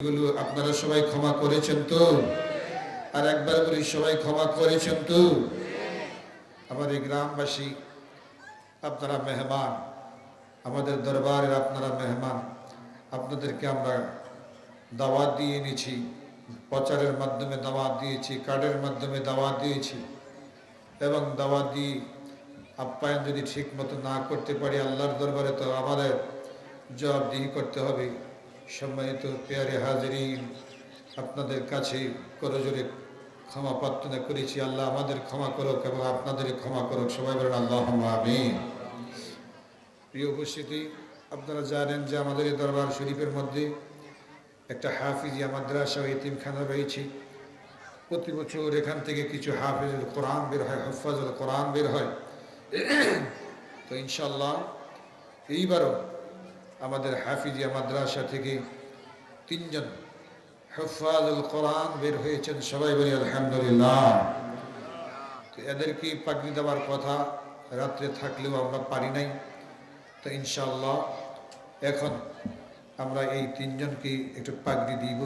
এগুলো আপনারা সবাই ক্ষমা করেছেন তো? আর একবার বলি, সবাই ক্ষমা করেছেন তো? এই গ্রামবাসী, আপনারা মেহমান। আমাদের দরবারের আপনারা মেহমান। আপনাদেরকে আমরা দাওয়াত দিয়ে এনেছি। প্রচারের মাধ্যমে দাওয়াত দিয়েছি, কার্ডের মাধ্যমে দাওয়াত দিয়েছি। এবং দাওয়াত দিয়ে আপ্যায়ন যদি ঠিক মতো না করতে পারি, আল্লাহর দরবারে তো আমাদের জবাবদিহি করতে হবে। সম্মানিত পেয়ারে হাজরিন, আপনাদের কাছে করজোরে ক্ষমা প্রার্থনা করেছি। আল্লাহ আমাদের ক্ষমা করুক এবং আপনাদের ক্ষমা করুক। সবাই বলেন আল্লাহ প্রিয় উপস্থিতি, আপনারা জানেন যে আমাদের এই দরবার শরীফের মধ্যে একটা হাফিজিয়া মাদ্রাসা ও এতিমখানা রয়েছে। প্রতি বছর এখান থেকে কিছু হাফিজুল কোরআন বের হয়, হফাজুল কোরআন বের হয়। তো ইনশাল্লাহ এইবারও আমাদের হাফিজিয়া মাদ্রাসা থেকে তিনজন হফাজুল কোরআন বের হয়েছেন। সবাই বলি, আলহামদুলিল্লাহ। তো এদেরকে পাগড়ি দেওয়ার কথা রাত্রে থাকলেও আমরা পারি নাই। তো ইনশাল্লাহ এখন আমরা এই তিনজনকে একটু পাগড়ি দিব।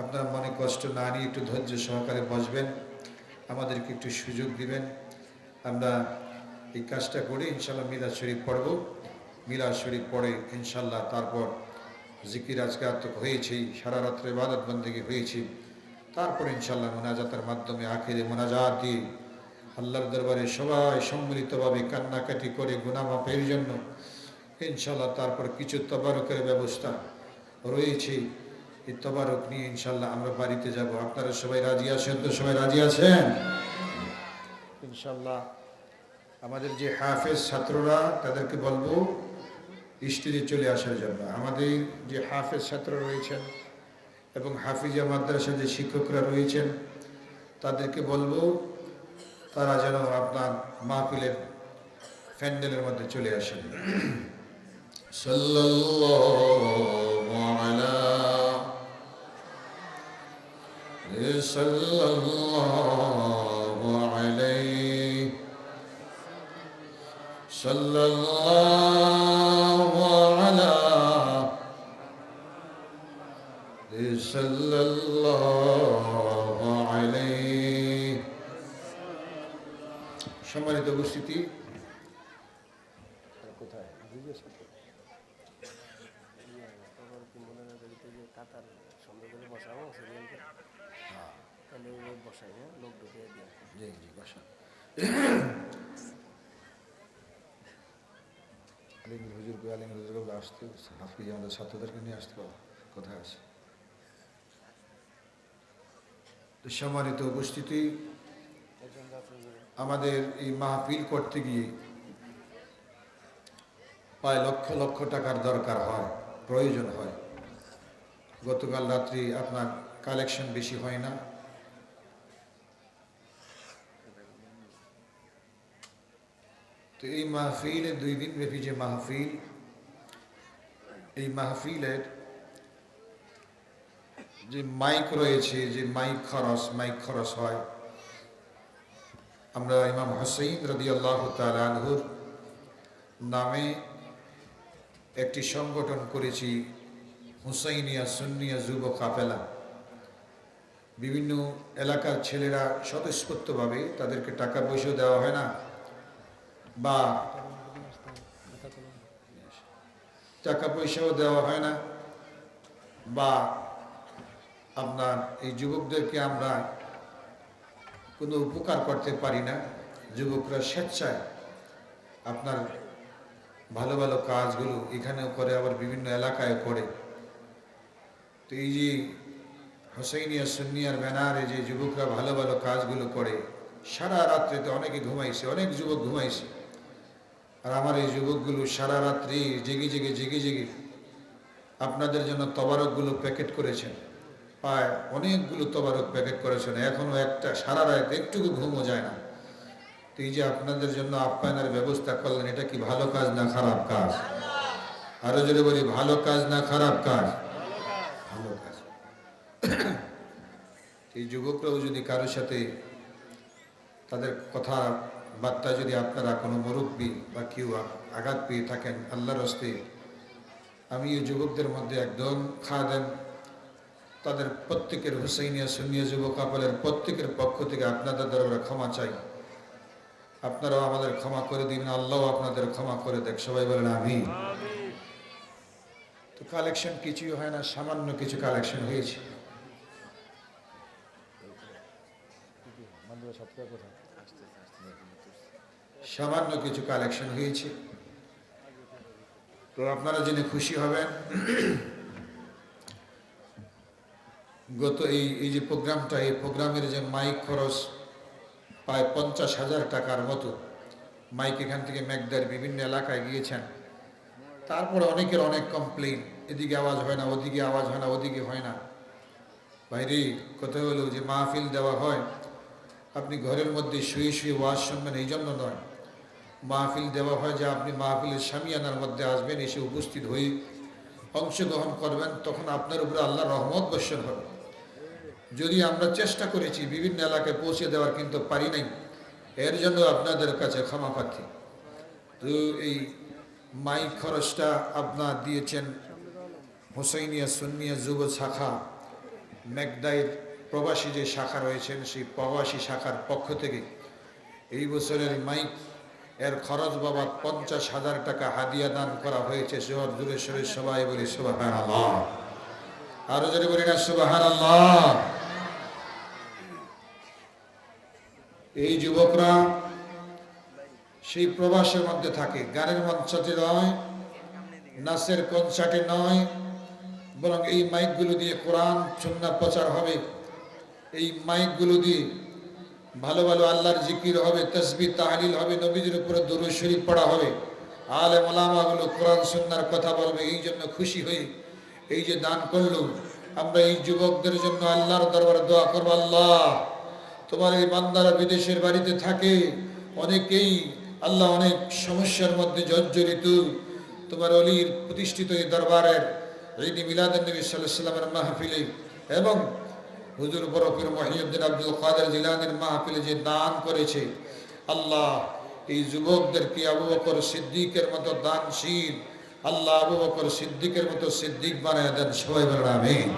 আপনারা মনে কষ্ট না নিয়ে একটু ধৈর্য সহকারে বসবেন। আমাদেরকে একটু সুযোগ দিবেন। আমরা এই কাজটা করে ইনশাল্লাহ মিলাদ শরীফ পড়ব। মিলাদ শরীফ পড়ে ইনশাল্লাহ তারপর জিকির আজকার তো হয়েছেই সারা রাত্রে ইবাদত বন্দেগী হয়েছে। তারপর ইনশাল্লাহ মোনাজাতের মাধ্যমে আখেরে মোনাজাত দিয়ে আল্লাহর দরবারে সবাই সম্মিলিতভাবে কান্নাকাটি করে গুনামাপের জন্য ইনশাল্লাহ তারপর কিছু তবারকের ব্যবস্থা রয়েছে। এই তবারক নিয়ে ইনশাল্লাহ আমরা বাড়িতে যাব। আপনারা সবাই রাজি আছেন তো? সবাই রাজি আছেন? ইনশাল্লাহ আমাদের যে হাফেজ ছাত্ররা, তাদেরকে বলব স্টেজে চলে আসার জন্য। আমাদের যে হাফেজ ছাত্র রয়েছেন এবং হাফিজা মাদ্রাসা যে শিক্ষকরা রয়েছেন, তাদেরকে বলব, তারা যেন আপনার মাহফিলের প্যান্ডেলের মধ্যে চলে আসেন। সাল্লাল্লাহু আলা সাল্লাল্লাহু আলাইহি সাল্লাল্লাহু হাফিজ আমাদের ছাত্রদেরকে নিয়ে আসতে পারো কোথায় আছে সম্মানিত উপস্থিতি, আমাদের এই মাহফিল করতে গিয়ে প্রায় লক্ষ লক্ষ টাকার দরকার হয়, প্রয়োজন হয়। গতকাল রাত্রি আপনার কালেকশন বেশি হয় না। তো এই মাহফিলের দুই দিন ব্যাপী যে মাহফিল এই মাহফিলের যে মাইক রয়েছে, যে মাইক খরচ মাইক খরচ হয়। আমরা ইমাম হোসেন রদি আল্লাহ তালহুর নামে একটি সংগঠন করেছি, হুসাইনিয়া সুন্নিয়া যুব কাপেলা বিভিন্ন এলাকার ছেলেরা স্বতঃস্ফূর্তভাবে তাদেরকে টাকা পয়সা দেওয়া হয় না, বা টাকা পয়সাও দেওয়া হয় না বা আপনার এই যুবকদেরকে আমরা কোনো উপকার করতে পারি না। যুবকরা স্বেচ্ছায় আপনার ভালো ভালো কাজগুলো এখানেও করে, আবার বিভিন্ন এলাকায় করে। তো এই যে হোসাইনিয়া সুন্নিয়ার ব্যানারে যে যুবকরা ভালো ভালো কাজগুলো করে, সারা রাত্রিতে অনেকে ঘুমাইছে, অনেক যুবক ঘুমাইছে। আর আমার এই যুবকগুলো সারা রাত্রি জেগে জেগে জেগে জেগে আপনাদের জন্য তবারকগুলো প্যাকেট করেছেন। পায় অনেকগুলো তবারক প্যাকেট করেছেন। এখনও একটা, সারা রাত একটুকু ঘুমও যায় না। তো এই যে আপনাদের জন্য আপ্যায়নের ব্যবস্থা করলেন, এটা কি ভালো কাজ না খারাপ কাজ? আরও যদি বলি, ভালো কাজ না খারাপ কাজ? ভালো কাজ। এই যুবকরাও যদি কারোর সাথে তাদের কথা বার্তা যদি আপনারা কোনো মুরব্বী বা কেউ আঘাত পেয়ে থাকেন আল্লাহর হস্তে, আমি এই যুবকদের মধ্যে একদম খাদেন তাদের প্রত্যেকের হুসাইনিয়া সুন্নিয়া যুবক কাপলের প্রত্যেকের পক্ষ থেকে আপনাদের দরবারে ক্ষমা চাই। আপনারাও আমাদের ক্ষমা করে দিবেন আল্লাহ আপনাদের ক্ষমা করে দেখ সবাই বলেন আমি তো কালেকশন কিছুই হয় না, সামান্য কিছু কালেকশন হয়েছে। সামান্য কিছু কালেকশন হয়েছে। তো আপনারা জেনে খুশি হবেন, গত এই এই যে প্রোগ্রামটা, এই প্রোগ্রামের যে মাইক খরচ প্রায় পঞ্চাশ হাজার টাকার মতো, মাইক এখান থেকে ম্যাকদার বিভিন্ন এলাকায় গিয়েছেন। তারপরে অনেকের অনেক কমপ্লেন এদিকে আওয়াজ হয় না, ওদিকে আওয়াজ হয় না, ওদিকে হয় না। বাইরে কথা হলো যে মাহফিল দেওয়া হয়, আপনি ঘরের মধ্যে শুয়ে শুয়ে ওয়াজ শুনবেন এই জন্য নয়। মাহফিল দেওয়া হয়, যে আপনি মাহফিলের সামিয়ানার মধ্যে আসবেন, এসে উপস্থিত হয়ে অংশগ্রহণ করবেন, তখন আপনার উপরে আল্লাহ রহমত বর্ষণ হবে। যদি আমরা চেষ্টা করেছি, বিভিন্ন এলাকায় পৌঁছে দেওয়ার কিন্তু পারি নাই, এর জন্য আপনাদের কাছে ক্ষমা প্রার্থী। তো এই মাইক খরচটা আপনার দিয়েছেন হোসাইনিয়া সুন্নিয়া যুব শাখা, মেঘদাইর প্রবাসী যে শাখা রয়েছেন, সেই প্রবাসী শাখার পক্ষ থেকে। এই বছরের মাইক এর খরচ বাবদ পঞ্চাশ হাজার টাকা হাদিয়া দান করা হয়েছে। জোর দূরে সরে সবাই বলি সুবাহান আরও যদি বলি না সুবাহান এই যুবকরা সেই প্রবাসের মধ্যে থাকে। গানের মঞ্চটি নয়, নাচের কনসার্টে নয়, বরং এই মাইকগুলো দিয়ে কোরআন সুন্না প্রচার হবে। এই মাইকগুলো দিয়ে ভালো ভালো আল্লাহর জিকির হবে তসবি তাহলিল হবে, নবীজির উপরে দরুদ শরীফ পড়া হবে। আলে মোলামাগুলো কোরআন, সুন্নার কথা বলবে, এই জন্য খুশি হয়ে এই যে দান করল। আমরা এই যুবকদের জন্য আল্লাহর দরবারে দোয়া করব, আল্লাহ তোমার এই বান্দারা বিদেশের বাড়িতে থাকে, অনেকেই আল্লাহ অনেক সমস্যার মধ্যে জর্জরিত। তোমার অলির প্রতিষ্ঠিত এই দরবারের ঈদ মিলাদ নবী সাল্লাহ সাল্লামের মাহফিলে এবং হুজুর বরফির মহিউদ্দিন আব্দুল কাদের জিলানের মাহফিলে যে দান করেছে আল্লাহ এই যুবকদেরকে আবু বকর সিদ্দিকের মতো দানশীল আল্লাহ আবু বকর সিদ্দিকের মতো সিদ্দিক বানিয়ে দেন সবাই বলেন আমিন।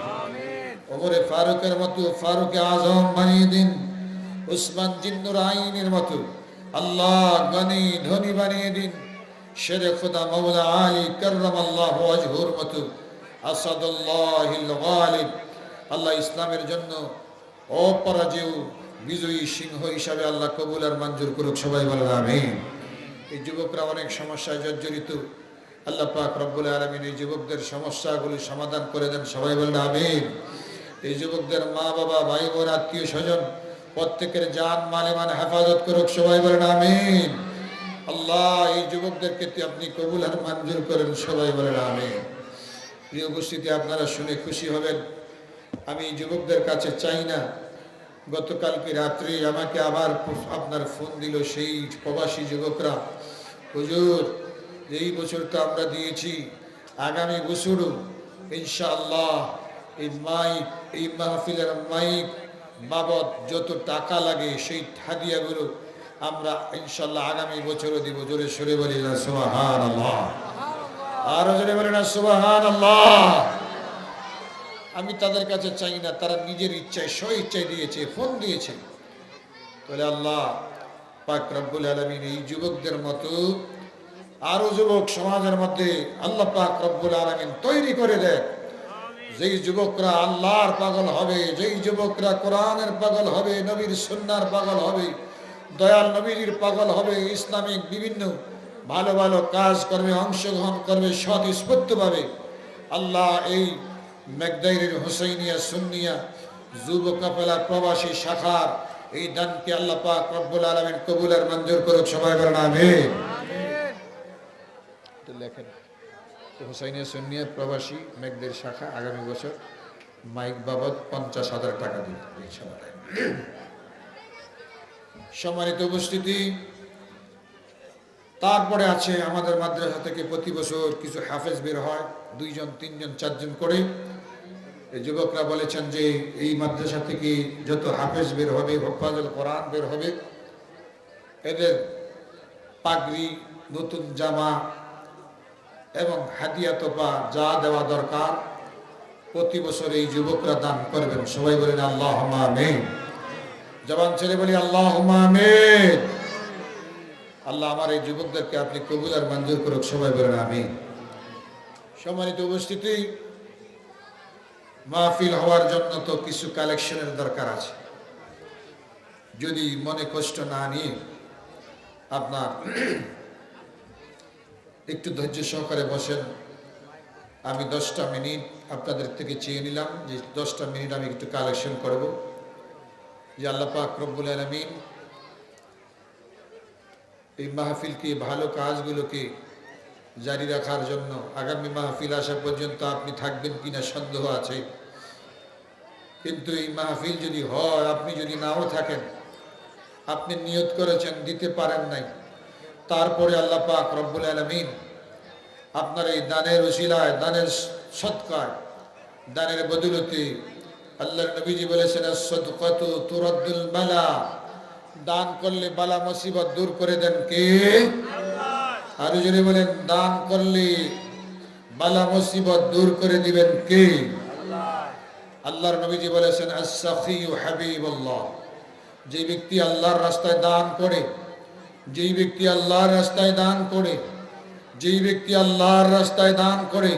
ওমরে ফারুকের মতো ফারুক আজম বানিয়ে দিন উসমান জিন্নুর আইনের মতো আল্লাহ গনি ধনী বানিয়ে দিন শেরে খুদা মৌলা আলী করম আল্লাহ আজহুর মতো আসাদুল্লাহিল গালিব। আল্লাহ ইসলামের জন্য অপরাজেয় বিজয়ী সিংহ হিসাবে আল্লাহ কবুল আর মঞ্জুর করুক, সবাই বলেন আমিন। এই যুবকরা অনেক সমস্যায় জর্জরিত। আল্লাহ পাক রব্বুল আলমিন এই যুবকদের সমস্যাগুলি সমাধান করে দেন, সবাই বলেন আমিন। এই যুবকদের মা বাবা, ভাই বোন, আত্মীয় স্বজন, প্রত্যেকের জান মানে মানে হেফাজত করুক, সবাই বলেন আমিন। আল্লাহ, এই যুবকদেরকে আপনি কবুল আর মঞ্জুর করেন, সবাই বলেন আমিন। প্রিয় উপস্থিতি, আপনারা শুনে খুশি হবেন। আমি যুবকদের কাছে চাই না। গতকালকে রাত্রে আমাকে আবার আপনার ফোন দিল সেই প্রবাসী যুবকরা। হুজুর, এই বছরটা আমরা দিয়েছি। আগামী বছরও ইনশাআল্লাহ এই মাইক এই মাহফিলের মাইক বাবদ যত টাকা লাগে সেই হাদিয়াগুলো আমরা ইনশাল্লাহ আগামী বছরও দিব। জোরে সরে বলি না সুবাহান আল্লাহ আরও জোরে বলি না সুবাহান আল্লাহ আমি তাদের কাছে চাই না তারা নিজের ইচ্ছায় স্ব ইচ্ছায় দিয়েছে ফোন দিয়েছে। তাহলে আল্লাহ পাক রব্বুল আলমিন এই যুবকদের মতো আরও যুবক সমাজের মধ্যে আল্লাহ পাক রব্বুল আলমিন তৈরি করে দেয় যেই যুবকরা আল্লাহর পাগল হবে যেই যুবকরা কোরআনের পাগল হবে নবীর সন্ন্যার পাগল হবে দয়াল নবীর পাগল হবে ইসলামিক বিভিন্ন ভালো ভালো কাজ করবে অংশগ্রহণ করবে সৎ পাবে আল্লাহ এই মেঘদাইরের হুসাইনিয়া সুন্নিয়া যুব কাপেলা প্রবাসী শাখার এই দানকে আল্লাহ পাক রব্বুল আলমিন কবুল আর মঞ্জুর করুক সবাই বলেন আমিন। এটা লেখেন। হুসাইনিয়া সুন্নিয়া প্রবাসী মেঘদের শাখা আগামী বছর মাইক বাবদ পঞ্চাশ হাজার টাকা ইনশাআল্লাহ। সম্মানিত উপস্থিতি তারপরে আছে আমাদের মাদ্রাসা থেকে প্রতি বছর কিছু হাফেজ বের হয় দুইজন তিনজন চারজন করে। যুবকরা বলেছেন যে এই মাদ্রাসা থেকে যত হাফেজ বের হবে, হফাজুল কোরআন বের হবে, এদের পাগড়ি, নতুন জামা এবং হাদিয়া, তোপা যা দেওয়া দরকার, প্রতি বছর এই যুবকরা দান করবেন। সবাই বলেন আল্লাহ জবান ছেলে বলি আল্লাহ আল্লাহ আমার এই যুবকদেরকে আপনি কবুল আর মঞ্জুর করুক, সবাই বলেন আমি সম্মানিত উপস্থিতি মাহফিল হওয়ার জন্য তো কিছু কালেকশনের দরকার আছে। যদি মনে কষ্ট না নিয়ে আপনার একটু ধৈর্য সহকারে বসেন। আমি দশটা মিনিট আপনাদের থেকে চেয়ে নিলাম যে দশটা মিনিট আমি একটু কালেকশন করব। যে পাক রব্বুল আলমিন এই মাহফিলকে ভালো কাজগুলোকে জারি রাখার জন্য আগামী মাহফিল আসা পর্যন্ত আপনি থাকবেন কিনা সন্দেহ আছে। কিন্তু এই মাহফিল যদি হয়, আপনি যদি নাও থাকেন, আপনি নিয়ত করেছেন, দিতে পারেন নাই, তারপরে আল্লাহ পাক রব্বুল আলমিন আপনার এই দানের ওসিলায় দানের সৎকায়, দানের বদলতে আল্লাহর নবীজি বলেছেন দান করলে বালা মুসিবত দূর করে দেন কে? আরও যদি বলেন দান করলে বালা মুসিবত দূর করে দিবেন কে? আল্লাহর নবীজি বলেছেন হাবিবুল্লাহ। যে ব্যক্তি আল্লাহর রাস্তায় দান করে যেই ব্যক্তি আল্লাহর রাস্তায় দান করে যেই ব্যক্তি আল্লাহর রাস্তায় দান করে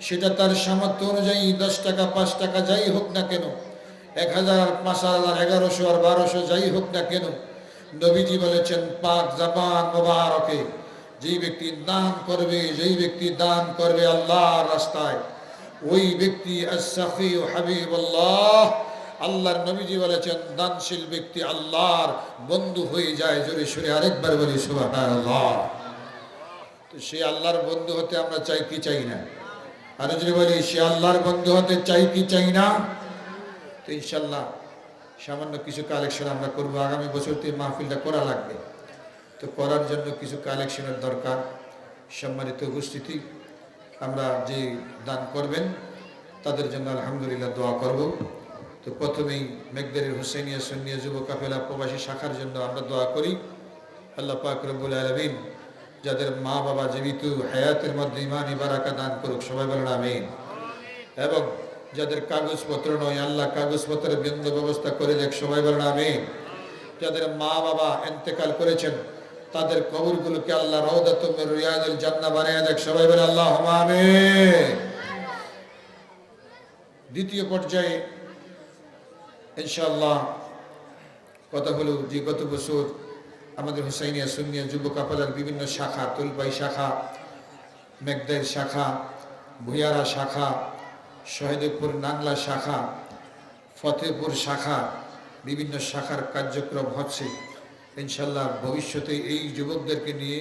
সেটা তার সামর্থ্য অনুযায়ী দশ টাকা পাঁচ টাকা যাই হোক না কেন এক হাজার পাঁচ হাজার এগারোশো আর বারোশো যাই হোক না কেন নবীজি বলেছেন পাক জাপান মোবারকে যেই ব্যক্তি দান করবে, যেই ব্যক্তি দান করবে আল্লাহর রাস্তায়, ওই ব্যক্তি আসাফি আল্লাহর নবীজি বলেছেন, দানশীল ব্যক্তি আল্লাহর বন্ধু হয়ে যায়। জোরে সুরে আরেকবার বলি আল্লাহ তো সে আল্লাহর বন্ধু হতে আমরা চাই কি চাই না? আর যদি বলি, সে আল্লাহর বন্ধু হতে চাই কি চাই না? তো ইনশাল্লাহ সামান্য কিছু কালেকশন আমরা করব। আগামী বছর মাহফিলটা করা লাগবে। তো করার জন্য কিছু কালেকশনের দরকার। সম্মানিত উপস্থিতি, আমরা যে দান করবেন, তাদের জন্য আলহামদুলিল্লাহ দোয়া করব। তো প্রথমেই মেঘদারির হুসেনিয়া সন্নিয়া যুব কাফেলা প্রবাসী শাখার জন্য আমরা দোয়া করি। আল্লাহ পাক রব্বুল আলমিন যাদের মা বাবা জীবিত, হায়াতের মধ্যে ইমানি বারাকা দান করুক, সবাই বলেন আমিন। এবং যাদের কাগজপত্র নয়, আল্লাহ কাগজপত্রের বিন্দ ব্যবস্থা করে দেখ, সবাই বলেন আমিন। যাদের মা বাবা এন্তেকাল করেছেন তাদের কবরগুলোকে আল্লাহ রৌদাতুমের রিয়াজুল জান্না বানিয়ে দেখ। সবাই বলে আল্লাহ আমিন। দ্বিতীয় পর্যায়ে ইনশাআল্লাহ কথা হলো যে গত বছর আমাদের হুসাইনিয়া, সুন্নিয়া যুব কাপালার বিভিন্ন শাখা তুলবাই শাখা, মেঘদের শাখা ভুয়ারা শাখা, শহীদপুর নাংলা শাখা ফতেপুর শাখা, বিভিন্ন শাখার কার্যক্রম হচ্ছে। ইনশাল্লাহ ভবিষ্যতে এই যুবকদেরকে নিয়ে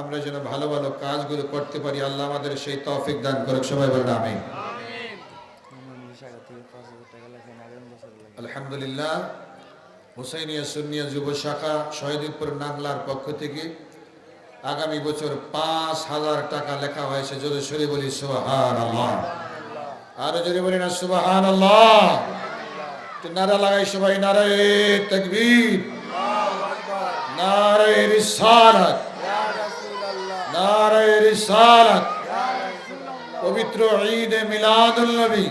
আমরা যেন ভালো ভালো কাজগুলো করতে পারি, আল্লাহ আমাদের সেই তৌফিক দান করুক, সবাই বলেন আমি আলহামদুলিল্লাহ, হুসাইনিয়া সুন্নিয়া যুব শাখা শহীদপুর নাংলার পক্ষ থেকে আগামী বছর পাঁচ হাজার টাকা লেখা হয়েছে যদি সরে বলি সুবাহান আল্লাহ আরও যদি বলি না সুবাহান আল্লাহ নারা লাগাই, সবাই নারায় তকবীর। নারায় রিসালাত। নারায় রিসালাত। পবিত্র ঈদ মিলাদুল নবী।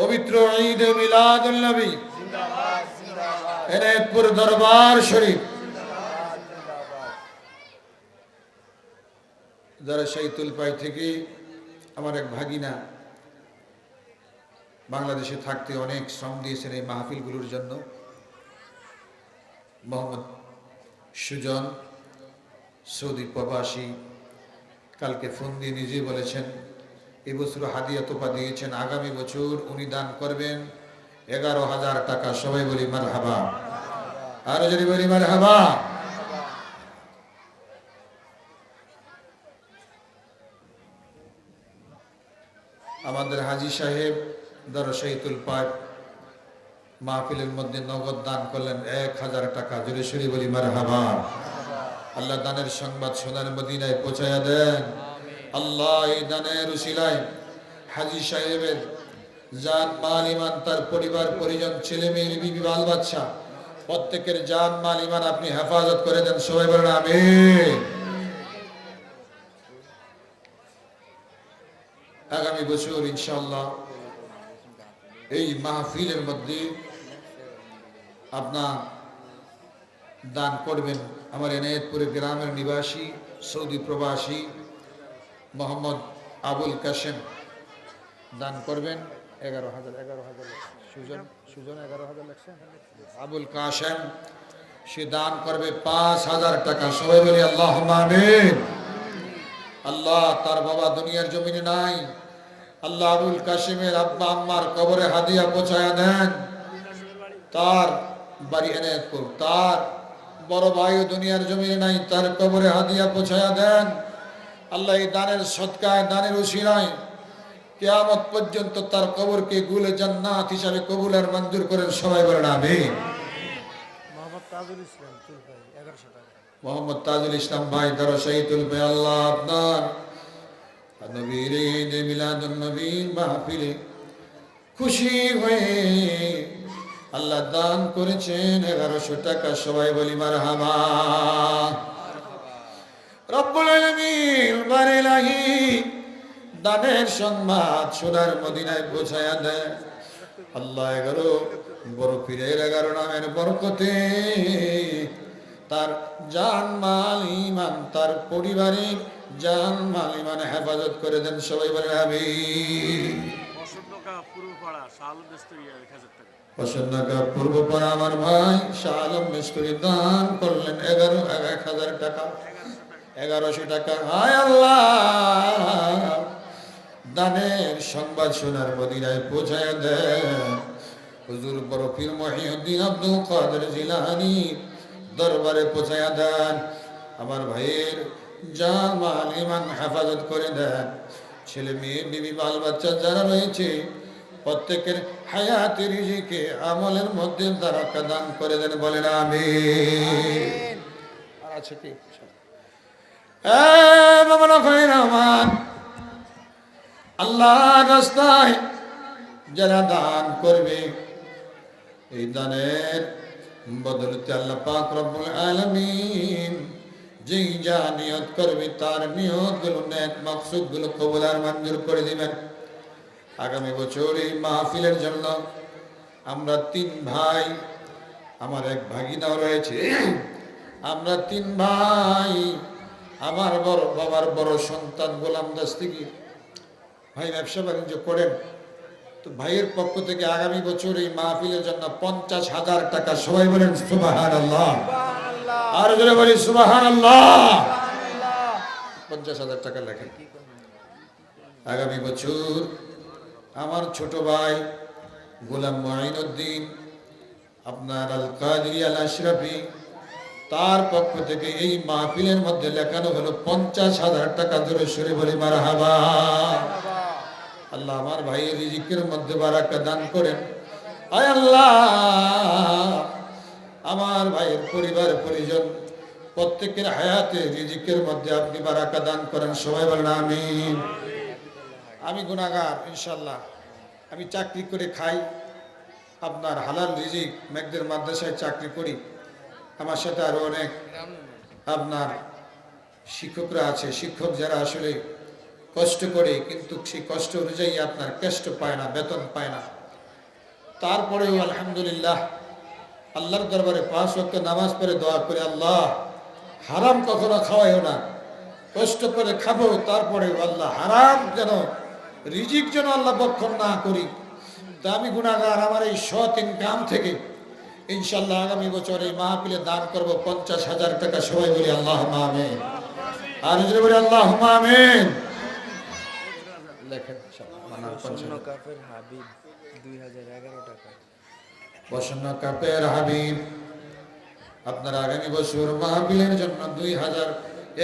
পবিত্র ঈদ মিলাদুল নবী। এনায়তপুর দরবার শরীফ। যারা শৈতুল পাই থেকে আমার এক ভাগিনা বাংলাদেশে থাকতে অনেক শ্রম দিয়েছেন এই মাহফিলগুলোর জন্য। মোহাম্মদ সুজন সৌদি প্রবাসী, কালকে ফোন দিয়ে নিজেই বলেছেন এবছর হাদিয়া তোপা দিয়েছেন, আগামী বছর উনি দান করবেন এগারো হাজার টাকা। সবাই বলি মার হাবা আরও যদি বলি মার হাবা আমাদের হাজি সাহেব শহীদুল পাক মাহফিলের মধ্যে নগদ দান করলেন এক হাজার টাকা। জোরে সরি বলি মার হাবা আল্লাহ দানের সংবাদ সোনার মদিনায় পৌঁছায়া দেন। আল্লাহ এই দানের উশিলায় হাজি সাহেবের জান মাল ইমান তার পরিবার পরিজন ছেলে মেয়ে বিবি বাল বাচ্চা প্রত্যেকের জান মাল ইমান আপনি হেফাজত করে দেন। সবাই বলেন আমি আগামী বছর ইনশাআল্লাহ এই মাহফিলের মধ্যে আপনার দান করবেন। আমার এনায়তপুরে গ্রামের নিবাসী, সৌদি প্রবাসী মোহাম্মদ আবুল কাশেম দান করবেন। এগারো হাজার এগারো হাজার সুজন সুজন এগারো হাজার লেখছেন আবুল কাশেম, সে দান করবে পাঁচ হাজার টাকা। সবাই বলি আল্লাহ আমিন। আল্লাহ তার বাবা দুনিয়ার জমিনে নাই। আল্লাহ আবুল কাশিমের আব্বা আম্মার কবরে হাদিয়া পৌঁছায়া দেন। তার বাড়ি এনায়তপুর তার বড় ভাইও দুনিয়ার জমিনে নাই তার কবরে হাদিয়া পৌঁছায়া দেন। আল্লাহ এই দানের সৎকায় দানের উশিরায় কেয়ামত পর্যন্ত তার কবরকে গুলে জান্নাত হিসাবে কবুল আর মঞ্জুর করেন সবাই বলেন আমিন। মোহাম্মদ তাজুল ইসলাম ভাই দ্বারা শহীদুল ভাই আল্লাহ আপনার। নবীর ঈদে মিলাদুন নবীর মাহফিলে খুশি হয়ে আল্লাহ দান করেছেন এগারোশো টাকা, সবাই বলি মার হামা দানের সংবাদ সোনার মদিনায় পৌঁছায়া দেয়। আল্লাহ এগারো বড় পীরের এগারো নামের বরকতে তার জান মাল ইমান তার পরিবারের জান মাল ইমান হেফাজত করে দেন, সবাই বলে আমি অসভ্যকা পূর্বপাড়া আমার ভাই শাহ আলম মিস্ত্রি দান করলেন এগারো, এক হাজার টাকা। এগারোশো টাকা। হায় আল্লাহ! দানের সংবাদ শোনার মদিনায় পৌঁছায় দেন। হুজুর বরফির মহিউদ্দিন আব্দুল কাদের জিলানি দরবারে পৌঁছায়া দেন। আমার ভাইয়ের জামাল ইমান হেফাজত করে দেন। ছেলে মেয়ে, বিবি, বাল বাচ্চা যারা রয়েছে প্রত্যেকের হায়াতের আমলের মধ্যে দ্বারা দান করে দেন বলেন আমি আর আল্লাহ রাস্তায় যারা দান করবে, এই দানের বদলতে আল্লাহ আলামিন যেই যা নিয়ত করবে, তার নিয়তগুলো নেক মকসুদগুলো কবুল আর মঞ্জুর করে দিবেন। আগামী বছর এই মাহফিলের জন্য আমরা তিন ভাই আমার এক ভাগিনাও রয়েছে। আমরা তিন ভাই আমার বড় বাবার বড় সন্তান গোলাম দাস্তিগির ভাই ব্যবসা বাণিজ্য করেন। তো ভাইয়ের পক্ষ থেকে আগামী বছর এই মাহফিলের জন্য পঞ্চাশ হাজার টাকা সবাই বলেন সুবাহান আল্লাহ আর জোরে বলি সুবাহান আল্লাহ পঞ্চাশ হাজার টাকা লেখেন। আগামী বছর আমার ছোট ভাই গোলাম মঈনুদ্দিন, আপনার আল কাদরি আল আশরাফি তার পক্ষ থেকে এই মাহফিলের মধ্যে লেখানো হলো পঞ্চাশ হাজার টাকা ধরে সরে বলি মারা আল্লাহ আমার ভাইয়ের রিজিকের মধ্যে বারাকা দান করেন। আয় আল্লাহ, আমার ভাইয়ের পরিবার, পরিজন, প্রত্যেকের হায়াতে রিজিকের মধ্যে আপনি বারাকা দান করেন। সবাই বলেন আমি আমি গুণাগার ইনশাল্লাহ আমি চাকরি করে খাই। আপনার হালাল রিজিক মেঘদের মাদ্রাসায় চাকরি করি। আমার সাথে আরও অনেক আপনার শিক্ষকরা আছে, শিক্ষক যারা আসলে কষ্ট করে, কিন্তু সেই কষ্ট অনুযায়ী আপনার কষ্ট পায় না, বেতন পায় না। তারপরেও আলহামদুলিল্লাহ, আল্লাহর দরবারে পাঁচ ওয়াক্ত নামাজ পড়ে দোয়া করে, আল্লাহ, হারাম কখনো খাওয়াইও না। কষ্ট করে খাব তারপরে আল্লাহ হারাম যেন রিজিক যেন আল্লাহ বক্ষণ না করি। তা আমি গুণাগার আমার এই সৎ ইনকাম থেকে ইনশাল্লাহ আগামী বছর এই মাহফিলে দান করব পঞ্চাশ হাজার টাকা। সবাই বলি আল্লাহ আমিন। আর যদি বলি আল্লাহ লেখেন শূন্য কাপের হাবিব আপনার আগামী বছর মাহফিলের জন্য দুই হাজার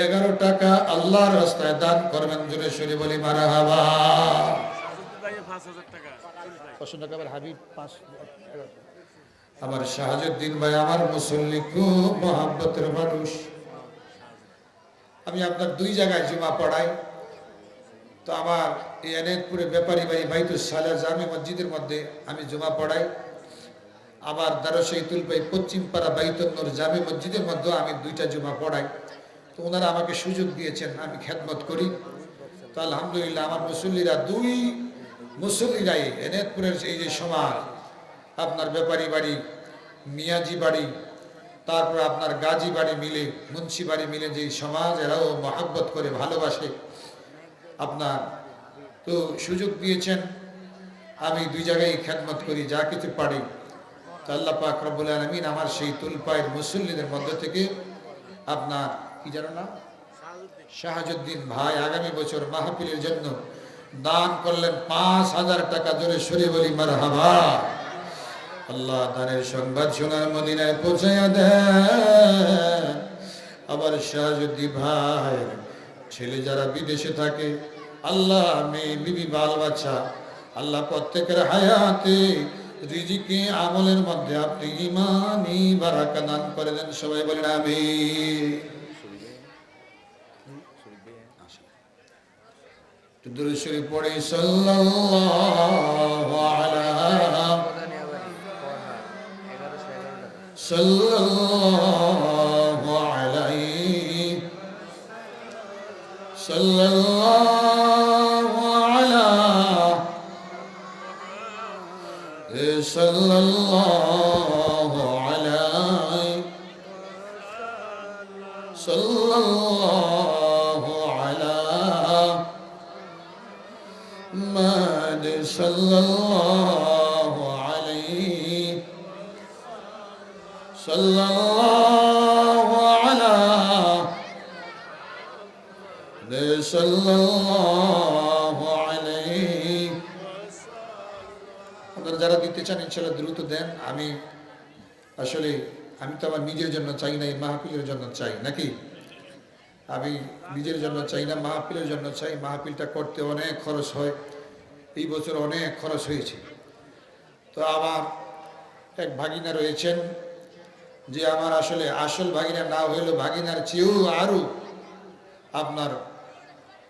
এগারো টাকা আল্লাহর রাস্তায় দান করবেন জুড়ে সরি বলি মারা হাবা। আমার শাহাজুদ্দিন ভাই আমার মুসল্লি খুব মহাব্বতের মানুষ। আমি আপনার দুই জায়গায় জুমা পড়াই। তো আমার এই এনায়তপুরে ব্যাপারী ভাই বাইতুল সালা জামি মসজিদের মধ্যে আমি জুমা পড়াই। আবার দারসাইতুল ভাই পশ্চিম পাড়া বাইতুন্নর জামি মসজিদের মধ্যেও আমি দুইটা জুমা পড়াই। তো ওনারা আমাকে সুযোগ দিয়েছেন, আমি খেদমত করি। তো আলহামদুলিল্লাহ আমার মুসল্লিরা দুই মুসল্লিরাই এনায়তপুরের এই যে সমাজ, আপনার ব্যাপারী বাড়ি, মিয়াজি বাড়ি, তারপর আপনার গাজী বাড়ি মিলে, মুন্সি বাড়ি মিলে যে সমাজ, এরাও মহাব্বত করে ভালোবাসে আপনার। তো সুযোগ দিয়েছেন, আমি দুই জায়গায় খেদমত করি, যা কিছু পারি। তো আল্লাহ পাক আলমিন আমার সেই তুলপায়ের মুসল্লিদের মধ্য থেকে আপনার কি জানো না শাহাজুদ্দিন ভাই, আগামী বছর মাহফিলের জন্য দান করলেন পাঁচ হাজার টাকা জোরে সরে বলি মার হাবা আল্লাহ দানের সংবাদ শোনার মদিনায় পৌঁছাইয়া দেন। আবার শাহাজুদ্দিন ভাই ছেলে যারা বিদেশে থাকে, আল্লাহ মেয়ে, বিবি বাল বাচ্চা আল্লাহ প্রত্যেকের হায়াতে রিজিকে আমলের মধ্যে আপনি ইমানি বারাকা দান করে দেন। সবাই বলেন আমি দুরুশ্বরী পড়ে সাল্লাল্লাহু আলা সাল্লাল্লাহু আলাইহি সাল্লাল্লাহু আলা সাল্লাল্লাহু محمد صلى الله عليه صلى الله على صلى الله عليه আপনারা যারা দিতে চান ইনশাল্লাহ দ্রুত দেন আমি আসলে আমি তো আমার নিজের জন্য চাই না এই মাহফিলের জন্য চাই নাকি আমি নিজের জন্য চাই না মাহফিলের জন্য চাই মাহফিলটা করতে অনেক খরচ হয় এই বছর অনেক খরচ হয়েছে। তো আমার এক ভাগিনা রয়েছেন যে আমার আসলে আসল ভাগিনা না হইলেও ভাগিনার চেয়েও আরও আপনার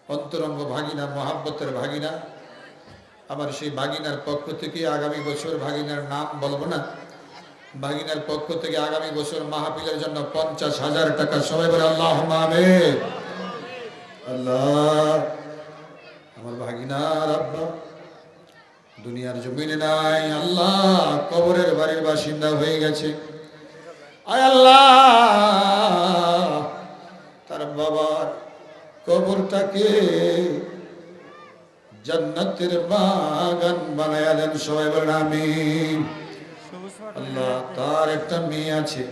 অন্তরঙ্গ ভাগিনা, মহাব্বতের ভাগিনা। আমার সেই ভাগিনার পক্ষ থেকে আগামী বছর ভাগিনার নাম বলব না। ভাগিনার পক্ষ থেকে আগামী বছর মাহফিলের জন্য পঞ্চাশ হাজার টাকা। সবাই বলে আল্লাহ আল্লাহ, আমার ভাগিনার আব্বা। দুনিয়ার জমিনে নাই। আল্লাহ কবরের বাড়ির বাসিন্দা হয়ে গেছে। আয় আল্লাহ, তার বাবার কবরটাকে জান্নাতের বাগান বানায়া দেন। সবাই বলেন আমিন। আল্লাহ, তার একটা মেয়ে আছে।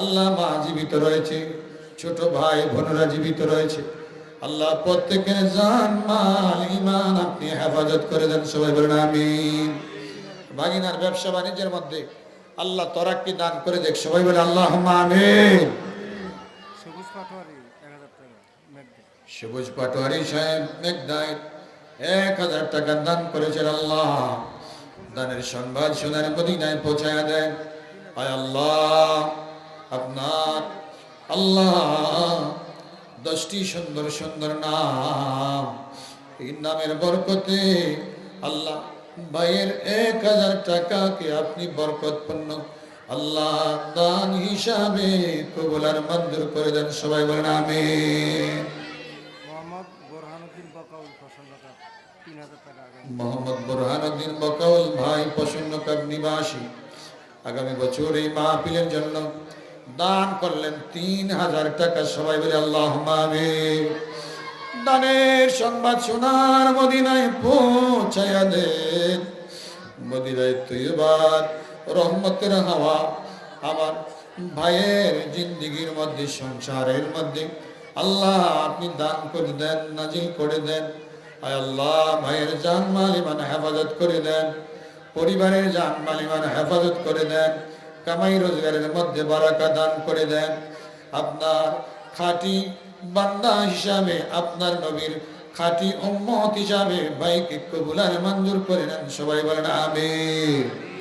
আল্লাহ মা জীবিত রয়েছে, ছোট ভাই বোনরা জীবিত রয়েছে। আল্লাহ প্রত্যেকের জান মাল ইমান আপনি হেফাজত করে দেন সবাই বলেন আমিন। বাগিনার ব্যবসা বাণিজ্যের মধ্যে আল্লাহ তরাক্কি দান করে দেখ সবাই বলে আল্লাহ আমিন। সবুজ পাটোয়ারি সাহেব মেঘদায় এক হাজার টাকা দান করেছেন আল্লাহ। দানের সংবাদ সোনার মদিনায় পৌঁছায় দেন। আয় আল্লাহ আপনার আল্লাহ দশটি সুন্দর সুন্দর নাম। এই নামের বরকতে আল্লাহ ভাইয়ের এক হাজার টাকাকে আপনি বরকতপূর্ণ আল্লাহ দান হিসাবে কবুলার মঞ্জুর করে দেন। সবাই বলেন আমিন। মোহাম্মদ বোরহানুদ্দিন বকাউল ভাই প্রসন্ন কাপ নিবাসী। আগামী বছর এই মাহফিলের জন্য দান করলেন তিন হাজার টাকা। সবাই বলে আল্লাহ দানের সংবাদ সোনার মদিনায় পৌঁছায়া দেন মদিনায় তৈবার রহমতের হাওয়া, আমার ভাইয়ের জিন্দিগির মধ্যে, সংসারের মধ্যে। আল্লাহ, আপনি দান করে দেন, নাজিল করে দেন। আয় আল্লাহ, ভাইয়ের জান মালিমান হেফাজত করে দেন। পরিবারের জান মালিমান হেফাজত করে দেন। কামাই রোজগারের মধ্যে বারাকা দান করে দেন। আপনার খাঁটি বান্দা হিসাবে, আপনার নবীর খাঁটি উম্মত হিসাবে ভাইকে কবুলার মঞ্জুর করে নেন সবাই বলেন, আমিন।